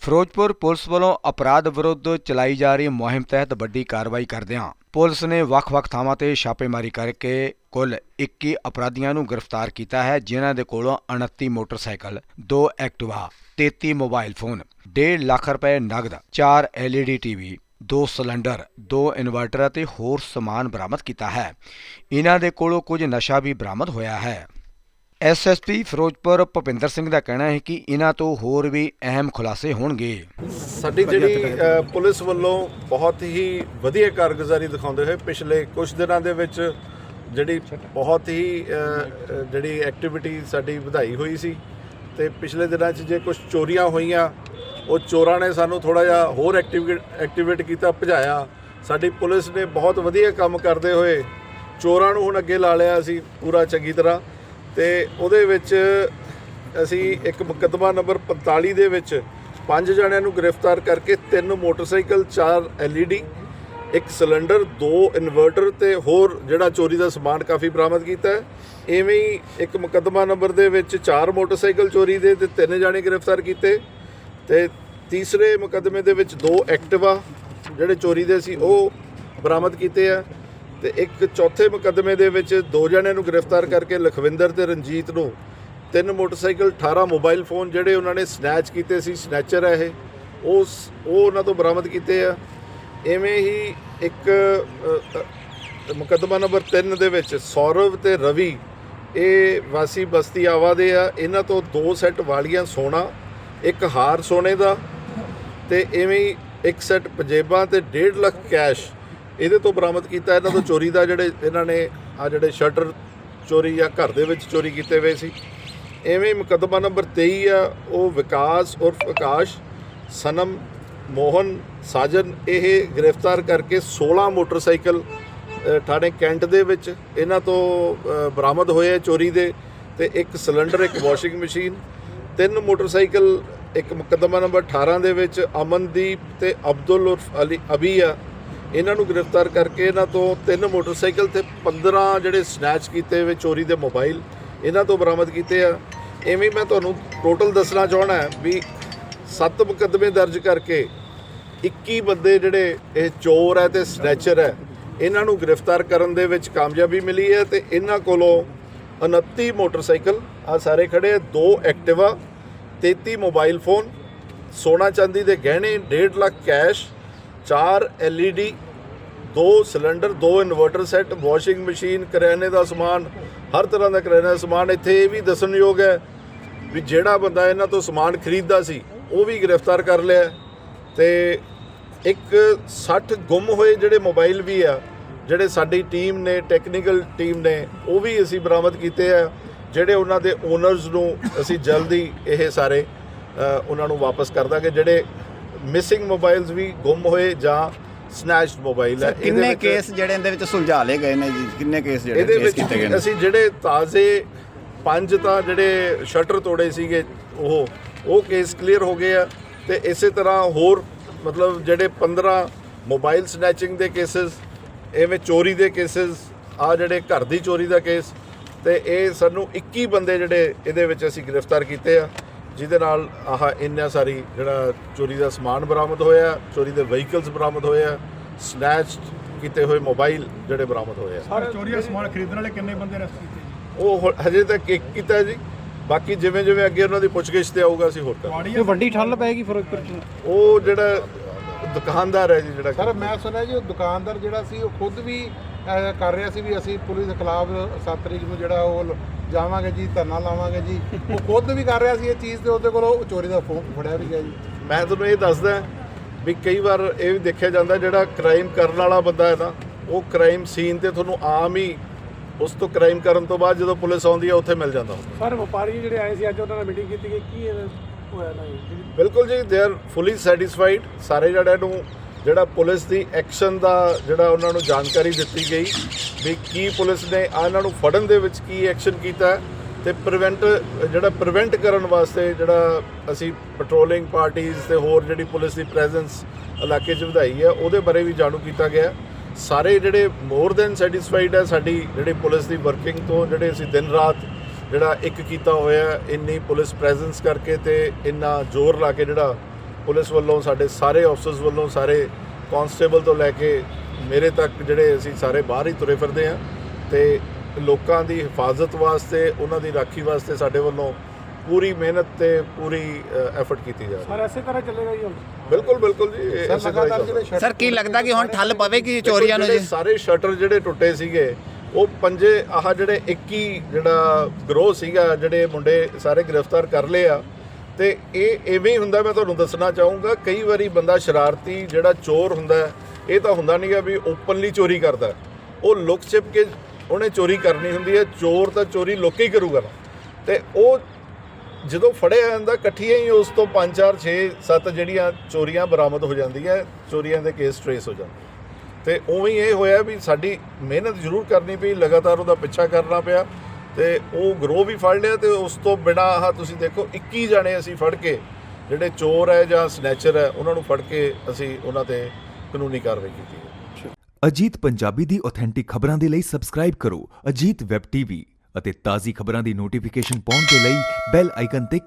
Firozpur police ਵੱਲੋਂ ਅਪਰਾਧ ਵਿਰੁੱਧ ਚਲਾਈ ਜਾ ਰਹੀ ਮੁਹਿੰਮ ਤਹਿਤ ਵੱਡੀ ਕਾਰਵਾਈ ਕਰਦਿਆਂ ਪੁਲਿਸ ਨੇ ਵੱਖ-ਵੱਖ ਥਾਵਾਂ ਤੇ ਛਾਪੇਮਾਰੀ ਕਰਕੇ ਕੁੱਲ 21 ਅਪਰਾਧੀਆਂ ਨੂੰ ਗ੍ਰਿਫਤਾਰ ਕੀਤਾ ਹੈ, ਜਿਨ੍ਹਾਂ ਦੇ ਕੋਲੋਂ 29 motorcycle 2 Activa 33 mobile phone 1.5 lakh ਰੁਪਏ ਨਗਦ 4 LED ਟੀਵੀ, ਦੋ ਸਿਲੰਡਰ, ਦੋ ਇਨਵਰਟਰ ਅਤੇ ਹੋਰ ਸਮਾਨ ਬਰਾਮਦ ਕੀਤਾ ਹੈ। ਇਹਨਾਂ ਦੇ ਕੋਲੋਂ ਕੁਝ ਨਸ਼ਾ ਵੀ ਬਰਾਮਦ ਹੋਇਆ ਹੈ। ਐਸਐਸਪੀ ਫਿਰੋਜ਼ਪੁਰ ਭੁਪਿੰਦਰ ਸਿੰਘ ਦਾ ਕਹਿਣਾ ਹੈ ਕਿ ਇਹਨਾਂ ਤੋਂ ਹੋਰ ਵੀ ਅਹਿਮ ਖੁਲਾਸੇ ਹੋਣਗੇ। ਸਾਡੀ ਜਿਹੜੀ ਪੁਲਿਸ ਵੱਲੋਂ ਬਹੁਤ ਹੀ ਵਧੀਆ ਕਾਰਗੁਜ਼ਾਰੀ ਦਿਖਾਉਂਦੇ ਹੋਏ ਪਿਛਲੇ ਕੁਝ ਦਿਨਾਂ ਦੇ ਵਿੱਚ ਜਿਹੜੀ ਬਹੁਤ ਹੀ ਜਿਹੜੀ ਐਕਟੀਵਿਟੀ ਸਾਡੀ ਵਧਾਈ ਹੋਈ ਸੀ ਤੇ ਪਿਛਲੇ ਦਿਨਾਂ 'ਚ ਜੇ ਕੁਝ ਚੋਰੀਆਂ ਹੋਈਆਂ ਉਹ ਚੋਰਾਂ ਨੇ ਸਾਨੂੰ ਥੋੜਾ ਜਿਹਾ ਹੋਰ ਐਕਟੀਵੇਟ ਕੀਤਾ ਭਜਾਇਆ। ਸਾਡੀ ਪੁਲਿਸ ਨੇ ਬਹੁਤ ਵਧੀਆ ਕੰਮ ਕਰਦੇ ਹੋਏ ਚੋਰਾਂ ਨੂੰ ਹੁਣ ਅੱਗੇ ਲਾ ਲਿਆ ਅਸੀਂ ਪੂਰਾ ਚੰਗੀ ਤਰ੍ਹਾਂ। ਤੇ ਉਹਦੇ ਵਿੱਚ ਅਸੀਂ ਇੱਕ ਮੁਕੱਦਮਾ ਨੰਬਰ 45 ਦੇ ਵਿੱਚ ਪੰਜ ਜਣਿਆਂ ਨੂੰ ਗ੍ਰਿਫਤਾਰ ਕਰਕੇ ਤਿੰਨ ਮੋਟਰਸਾਈਕਲ, ਚਾਰ LED ਇੱਕ ਸਿਲੰਡਰ, ਦੋ ਇਨਵਰਟਰ ਤੇ ਹੋਰ ਜਿਹੜਾ ਚੋਰੀ ਦਾ ਸਮਾਨ ਕਾਫੀ ਬਰਾਮਦ ਕੀਤਾ ਹੈ। ਐਵੇਂ ਹੀ ਇੱਕ ਮੁਕੱਦਮਾ ਨੰਬਰ ਦੇ ਵਿੱਚ ਚਾਰ ਮੋਟਰਸਾਈਕਲ ਚੋਰੀ ਦੇ ਤੇ ਤਿੰਨ ਜਾਣੇ ਗ੍ਰਿਫਤਾਰ ਕੀਤੇ ਤੇ ਤੀਸਰੇ ਮੁਕੱਦਮੇ ਦੇ ਵਿੱਚ ਦੋ ਐਕਟਿਵਾ ਜਿਹੜੇ ਚੋਰੀ ਦੇ ਸੀ ਉਹ ਬਰਾਮਦ ਕੀਤੇ ਆ। ਤੇ ਇੱਕ ਚੌਥੇ ਮੁਕੱਦਮੇ ਦੇ ਵਿੱਚ ਦੋ ਜਣਿਆਂ ਨੂੰ ਗ੍ਰਿਫਤਾਰ ਕਰਕੇ ਲਖਵਿੰਦਰ ਤੇ ਰਣਜੀਤ ਨੂੰ ਤਿੰਨ ਮੋਟਰਸਾਈਕਲ 18 ਮੋਬਾਈਲ ਫੋਨ ਜਿਹੜੇ ਉਹਨਾਂ ਨੇ ਸਨੈਚ ਕੀਤੇ ਸੀ ਸਨੈਚਰ ਹੈ ਇਹ। ਉਸ ਉਹ ਉਹਨਾਂ ਤੋਂ ਬਰਾਮਦ ਕੀਤੇ ਆ। ਐਵੇਂ ਹੀ ਇੱਕ ਅ, ਮੁਕੱਦਮਾ ਨੰਬਰ 3 ਦੇ ਵਿੱਚ ਸੌਰਵ ਤੇ ਰਵੀ ਇਹ ਵਾਸੀ ਬਸਤੀ ਆਵਾ ਦੇ ਆ। ਇਹਨਾਂ ਤੋਂ ਦੋ ਸੈੱਟ ਵਾਲੀਆਂ ਸੋਨਾ ਇੱਕ ਹਾਰ ਸੋਨੇ ਦਾ ਤੇ ਐਵੇਂ ਹੀ ਇੱਕ ਸੈੱਟ ਪੰਜੇਬਾਂ ਤੇ 1.5 ਲੱਖ ਕੈਸ਼ ਇਹਦੇ ਤੋਂ ਬਰਾਮਦ ਕੀਤਾ ਇਹਨਾਂ ਤੋਂ ਚੋਰੀ ਦਾ ਜਿਹੜੇ ਇਹਨਾਂ ਨੇ ਆ ਜਿਹੜੇ ਸ਼ਟਰ ਚੋਰੀ ਜਾਂ ਘਰ ਦੇ ਵਿੱਚ ਚੋਰੀ ਕੀਤੇ ਹੋਏ ਸੀ। ਐਵੇਂ ਮੁਕੱਦਮਾ ਨੰਬਰ 23 ਆ, ਉਹ ਵਿਕਾਸ ਉਰਫ ਆਕਾਸ਼, ਸਨਮ, ਮੋਹਨ, ਸਾਜਨ, ਇਹ ਗ੍ਰਿਫਤਾਰ ਕਰਕੇ 16 ਮੋਟਰਸਾਈਕਲ ਥਾਣੇ ਕੈਂਟ ਦੇ ਵਿੱਚ ਇਹਨਾਂ ਤੋਂ ਬਰਾਮਦ ਹੋਏ ਚੋਰੀ ਦੇ ਤੇ ਇੱਕ ਸਿਲੰਡਰ, ਇੱਕ ਵਾਸ਼ਿੰਗ ਮਸ਼ੀਨ, ਤਿੰਨ ਮੋਟਰਸਾਈਕਲ, ਇੱਕ ਮੁਕੱਦਮਾ ਨੰਬਰ 18 ਦੇ ਵਿੱਚ ਅਮਨਦੀਪ ਤੇ ਅਬਦੁਲ ਉਰਫ ਅਲੀ ਅਬੀ ਆ। ਇਹਨਾਂ ਨੂੰ ਗ੍ਰਿਫਤਾਰ ਕਰਕੇ ਇਹਨਾਂ ਤੋਂ ਤਿੰਨ ਮੋਟਰਸਾਈਕਲ ਤੇ 15 ਜਿਹੜੇ ਸਨੈਚ ਕੀਤੇ ਹੋਏ ਚੋਰੀ ਦੇ ਮੋਬਾਈਲ ਇਹਨਾਂ ਤੋਂ ਬਰਾਮਦ ਕੀਤੇ ਆ। ਐਵੇਂ ਮੈਂ ਤੁਹਾਨੂੰ ਟੋਟਲ ਦੱਸਣਾ ਚਾਹਣਾ ਵੀ ਸੱਤ ਮੁਕੱਦਮੇ ਦਰਜ ਕਰਕੇ 21 ਬੰਦੇ ਜਿਹੜੇ ਇਹ ਚੋਰ ਹੈ ਤੇ ਸਨੈਚਰ ਹੈ ਇਹਨਾਂ ਨੂੰ ਗ੍ਰਿਫਤਾਰ ਕਰਨ ਦੇ ਵਿੱਚ ਕਾਮਯਾਬੀ ਮਿਲੀ ਹੈ ਤੇ ਇਹਨਾਂ ਕੋਲੋਂ 29 ਮੋਟਰਸਾਈਕਲ ਆ ਸਾਰੇ ਖੜੇ ਦੋ ਐਕਟਿਵਾ 33 ਮੋਬਾਈਲ ਫੋਨ ਸੋਨਾ ਚਾਂਦੀ ਦੇ ਗਹਿਣੇ 1.5 ਲੱਖ ਕੈਸ਼ 4 LED ਦੋ ਸਿਲੰਡਰ, ਦੋ ਇਨਵਰਟਰ ਸੈੱਟ, ਵਾਸ਼ਿੰਗ ਮਸ਼ੀਨ, ਕਰਿਆਨੇ ਦਾ ਸਮਾਨ, ਹਰ ਤਰ੍ਹਾਂ ਦਾ ਕਰਿਆਨੇ ਦਾ ਸਮਾਨ ਇੱਥੇ ਇਹ ਵੀ ਦੱਸਣਯੋਗ ਹੈ ਵੀ ਜਿਹੜਾ ਬੰਦਾ ਇਹਨਾਂ ਤੋਂ ਸਮਾਨ ਖਰੀਦਦਾ ਸੀ, ਉਹ ਵੀ ਗ੍ਰਿਫਤਾਰ ਕਰ ਲਿਆ ਹੈ। ਤੇ ਇੱਕ 60 ਗੁੰਮ ਹੋਏ ਜਿਹੜੇ ਮੋਬਾਈਲ ਵੀ ਆ, ਜਿਹੜੇ ਸਾਡੀ ਟੀਮ ਨੇ, ਟੈਕਨੀਕਲ ਟੀਮ ਨੇ, ਉਹ ਵੀ ਅਸੀਂ ਬਰਾਮਦ ਕੀਤੇ ਆ, ਜਿਹੜੇ ਉਹਨਾਂ ਦੇ ਓਨਰਸ ਨੂੰ ਅਸੀਂ ਜਲਦੀ ਇਹ ਸਾਰੇ ਉਹਨਾਂ ਨੂੰ ਵਾਪਸ ਕਰ ਦਾਂਗੇ, ਜਿਹੜੇ ਮਿਸਿੰਗ ਮੋਬਾਈਲਸ ਵੀ ਗੁੰਮ ਹੋਏ ਜਾਂ ਸਨੈਚਡ ਮੋਬਾਈਲ ਹੈ। ਕਿੰਨੇ ਕੇਸ ਜਿਹੜੇ ਇਹਦੇ ਵਿੱਚ ਸੁਲਝਾ ਲਏ ਗਏ ਨੇ ਜੀ? ਕਿੰਨੇ ਕੇਸ ਜਿਹੜੇ ਇਹਦੇ ਵਿੱਚ ਅਸੀਂ ਜਿਹੜੇ ਤਾਜ਼ੇ ਪੰਜ ਤਾਂ ਜਿਹੜੇ ਸ਼ਟਰ ਤੋੜੇ ਸੀਗੇ ਉਹ ਉਹ ਕੇਸ ਕਲੀਅਰ ਹੋ ਗਏ ਆ ਤੇ ਇਸੇ ਤਰ੍ਹਾਂ ਹੋਰ ਮਤਲਬ ਜਿਹੜੇ 15 ਮੋਬਾਈਲ ਸਨੈਚਿੰਗ ਦੇ ਕੇਸਸ ਐਵੇਂ ਚੋਰੀ ਦੇ ਕੇਸਸ ਆ ਜਿਹੜੇ ਘਰ ਦੀ ਚੋਰੀ ਦਾ ਕੇਸ ਤੇ ਇਹ ਸਾਨੂੰ 21 ਬੰਦੇ ਜਿਹੜੇ ਇਹਦੇ ਵਿੱਚ ਅਸੀਂ ਗ੍ਰਿਫਤਾਰ ਕੀਤੇ ਆ। ਜਿਹਦੇ ਨਾਲ ਆਹ ਇੰਨਾ ਸਾਰੀ ਜਿਹੜਾ ਚੋਰੀ ਦਾ ਸਮਾਨ ਬਰਾਮਦ ਹੋਇਆ ਚੋਰੀ ਦੇ ਵਹੀਕਲਸ ਬਰਾਮਦ ਹੋਏ ਆ ਸਨੈਚਡ ਕੀਤੇ ਹੋਏ ਮੋਬਾਈਲ ਜਿਹੜੇ ਬਰਾਮਦ ਹੋਏ ਆ। ਸਰ ਚੋਰੀ ਦਾ ਸਮਾਨ ਖਰੀਦਣ ਵਾਲੇ ਕਿੰਨੇ ਬੰਦੇ ਅਰੈਸਟ ਕੀਤੇ ਜੀ? ਉਹ ਹਜੇ ਤੱਕ ਇੱਕ ਕੀਤਾ ਜੀ। ਬਾਕੀ ਜਿਵੇਂ ਜਿਵੇਂ ਅੱਗੇ ਉਹਨਾਂ ਦੀ ਪੁੱਛਗਿੱਛ ਤੇ ਆਊਗਾ ਅਸੀਂ ਹੋਰ ਕਰਾਂਗੇ। ਕੋਈ ਵੱਡੀ ਠੱਲ ਪਏਗੀ ਫਿਰੋਜ਼ਪੁਰ ਚ? ਉਹ ਜਿਹੜਾ ਦੁਕਾਨਦਾਰ ਹੈ ਜੀ ਜਿਹੜਾ ਸਰ ਮੈਂ ਸੁਣਿਆ ਜੀ ਉਹ ਦੁਕਾਨਦਾਰ ਜਿਹੜਾ ਸੀ ਉਹ ਖੁਦ ਵੀ ਕਰ ਰਿਹਾ ਸੀ ਵੀ ਅਸੀਂ ਪੁਲਿਸ ਦੇ ਖਿਲਾਫ 7 ਤਰੀਕ ਨੂੰ ਜਿਹੜਾ ਉਹ ਜਾਵਾਂਗੇ ਜੀ ਧਰਨਾ ਲਾਵਾਂਗੇ ਜੀ। ਉਹ ਖੁਦ ਵੀ ਕਰ ਰਿਹਾ ਸੀ ਇਹ ਚੀਜ਼ ਤੇ ਉਹਦੇ ਕੋਲੋਂ ਚੋਰੀ ਦਾ ਫੋਨ ਫੜਿਆ ਵੀ ਗਿਆ ਜੀ। ਮੈਂ ਤੁਹਾਨੂੰ ਇਹ ਦੱਸਦਾ ਵੀ ਕਈ ਵਾਰ ਇਹ ਵੀ ਦੇਖਿਆ ਜਾਂਦਾ ਜਿਹੜਾ ਕ੍ਰਾਈਮ ਕਰਨ ਵਾਲਾ ਬੰਦਾ ਹੈ ਨਾ ਉਹ ਕ੍ਰਾਈਮ ਸੀਨ ਤੇ ਤੁਹਾਨੂੰ ਆਮ ਹੀ ਉਸ ਤੋਂ ਕ੍ਰਾਈਮ ਕਰਨ ਤੋਂ ਬਾਅਦ ਜਦੋਂ ਪੁਲਿਸ ਆਉਂਦੀ ਹੈ ਉੱਥੇ ਮਿਲ ਜਾਂਦਾ ਹੁੰਦਾ। ਸਰ ਵਪਾਰੀ ਜਿਹੜੇ ਆਏ ਸੀ ਅੱਜ ਉਹਨਾਂ ਨਾਲ ਮੀਟਿੰਗ ਕੀਤੀ ਗਈ ਕੀ ਹੋਇਆ ਨਾ ਜੀ ਬਿਲਕੁਲ ਜੀ ਦੇ ਆਰ ਫੁੱਲੀ ਸੈਟੀਸਫਾਈਡ ਸਾਰੇ ਜਣਿਆਂ ਨੂੰ ਜਿਹੜਾ ਪੁਲਿਸ ਦੀ ਐਕਸ਼ਨ ਦਾ ਜਿਹੜਾ ਉਹਨਾਂ ਨੂੰ ਜਾਣਕਾਰੀ ਦਿੱਤੀ ਗਈ ਵੀ ਕੀ ਪੁਲਿਸ ਨੇ ਆ ਇਹਨਾਂ ਨੂੰ ਫੜਨ ਦੇ ਵਿੱਚ ਕੀ ਐਕਸ਼ਨ ਕੀਤਾ ਹੈ ਤੇ ਪ੍ਰੀਵੈਂਟ ਜਿਹੜਾ ਪ੍ਰੀਵੈਂਟ ਕਰਨ ਵਾਸਤੇ ਜਿਹੜਾ ਅਸੀਂ ਪੈਟਰੋਲਿੰਗ ਪਾਰਟੀਆਂ ਤੇ ਹੋਰ ਜਿਹੜੀ ਪੁਲਿਸ ਦੀ ਪ੍ਰੈਜ਼ੈਂਸ ਇਲਾਕੇ 'ਚ ਵਧਾਈ ਹੈ, ਉਹਦੇ ਬਾਰੇ ਵੀ ਜਾਣੂ ਕੀਤਾ ਗਿਆ ਸਾਰੇ ਜਿਹੜੇ ਮੋਰ ਦੈਨ ਸੈਟੀਸਫਾਈਡ ਹੈ, ਸਾਡੀ ਜਿਹੜੀ ਪੁਲਿਸ ਦੀ ਵਰਕਿੰਗ ਤੋਂ ਜਿਹੜੇ ਅਸੀਂ ਦਿਨ ਰਾਤ ਜਿਹੜਾ ਇੱਕ ਕੀਤਾ ਹੋਇਆ ਇੰਨੀ ਪੁਲਿਸ ਪ੍ਰੈਜ਼ੈਂਸ ਕਰਕੇ ਤੇ ਇੰਨਾ ਜ਼ੋਰ ਲਾ ਕੇ ਜਿਹੜਾ ਪੁਲਿਸ ਵੱਲੋਂ ਸਾਡੇ ਸਾਰੇ ਆਫਸਰਸ ਵੱਲੋਂ ਸਾਰੇ ਕਾਂਸਟੇਬਲ ਤੋਂ ਲੈ ਕੇ ਮੇਰੇ ਤੱਕ ਜਿਹੜੇ ਅਸੀਂ ਸਾਰੇ ਬਾਹਰ ਹੀ ਤੁਰੇ ਫਿਰਦੇ ਆ ਤੇ ਲੋਕਾਂ ਦੀ ਹਿਫਾਜ਼ਤ ਵਾਸਤੇ ਉਹਨਾਂ ਦੀ ਰਾਖੀ ਵਾਸਤੇ ਸਾਡੇ ਵੱਲੋਂ ਪੂਰੀ ਮਿਹਨਤ ਤੇ ਪੂਰੀ ਐਫਰਟ ਕੀਤੀ ਜਾ ਰਹੀ ਸਰ ਹੈ ਐਸੇ ਤਰ੍ਹਾਂ ਚੱਲੇਗਾ ਜੀ ਹੁਣ? ਬਿਲਕੁਲ ਬਿਲਕੁਲ ਜੀ ਸਰ ਤਰ੍ਹਾਂ ਸਰ ਕੀ ਲੱਗਦਾ ਕਿ ਹੁਣ ਠੱਲ ਪਵੇਗੀ ਚੋਰੀਆਂ ਨੂੰ ਜੀ? ਸਾਰੇ ਸ਼ਟਰ ਜਿਹੜੇ ਟੁੱਟੇ ਸੀਗੇ ਉਹ ਪੰਜੇ ਆਹ ਜਿਹੜੇ 21 ਜਿਹੜਾ ਗਰੋਹ ਸੀਗਾ ਜਿਹੜੇ ਮੁੰਡੇ ਸਾਰੇ ਗ੍ਰਿਫਤਾਰ ਕਰ ਲਏ ਆ ਤੇ ਇਹ ਐਵੇਂ ਹੀ ਹੁੰਦਾ, ਮੈਂ ਤੁਹਾਨੂੰ ਦੱਸਣਾ ਚਾਹੂੰਗਾ, ਕਈ ਵਾਰੀ ਬੰਦਾ ਸ਼ਰਾਰਤੀ ਜਿਹੜਾ ਚੋਰ ਹੁੰਦਾ ਇਹ ਤਾਂ ਹੁੰਦਾ ਨਹੀਂਗਾ ਵੀ ਓਪਨਲੀ ਚੋਰੀ ਕਰਦਾ ਉਹ ਲੁਕ ਛਿਪ ਕੇ ਉਹਨੇ ਚੋਰੀ ਕਰਨੀ ਹੁੰਦੀ ਹੈ, ਚੋਰ ਤਾਂ ਚੋਰੀ ਲੁੱਕ ਹੀ ਕਰੂਗਾ ਨਾ। ਤੇ ਉਹ ਜਦੋਂ ਫੜਿਆ ਜਾਂਦਾ, ਇਕੱਠੀਆਂ ਹੀ ਉਸ ਤੋਂ 5 4 6 7 ਜਿਹੜੀਆਂ ਚੋਰੀਆਂ ਬਰਾਮਦ ਹੋ ਜਾਂਦੀਆਂ, ਚੋਰੀਆਂ ਦੇ ਕੇਸ ਟ੍ਰੇਸ ਹੋ ਜਾਂਦੇ। ਤੇ ਉਵੇਂ ਹੀ ਇਹ ਹੋਇਆ ਵੀ ਸਾਡੀ ਮਿਹਨਤ ਜ਼ਰੂਰ ਕਰਨੀ ਪਈ, ਲਗਾਤਾਰ ਉਹਦਾ ਪਿੱਛਾ ਕਰਨਾ ਪਿਆ। ਤੇ ਉਹ ਗਰੋ ਵੀ ਫੜ ਲਿਆ ਤੇ ਉਸ ਤੋਂ ਬਿਨਾ ਆਹ ਤੁਸੀਂ ਦੇਖੋ 21 ਜਣੇ ਅਸੀਂ ਫੜ ਕੇ, ਜਿਹੜੇ ਚੋਰ ਹੈ ਜਾਂ ਸਨੈਚਰ ਹੈ, ਉਹਨਾਂ ਨੂੰ ਫੜ ਕੇ ਅਸੀਂ ਉਹਨਾਂ ਤੇ ਕਾਨੂੰਨੀ ਕਾਰਵਾਈ ਕੀਤੀ ਹੈ। ਅਜੀਤ ਪੰਜਾਬੀ ਦੀ ਆਥੈਂਟਿਕ ਖਬਰਾਂ ਦੇ ਲਈ ਸਬਸਕ੍ਰਾਈਬ ਕਰੋ ਅਜੀਤ ਵੈਬ ਟੀਵੀ ਅਤੇ ਤਾਜ਼ੀ ਖਬਰਾਂ ਦੀ ਨੋਟੀਫਿਕੇਸ਼ਨ ਪਾਉਣ ਦੇ ਲਈ ਬੈਲ ਆਈਕਨ ਤੇ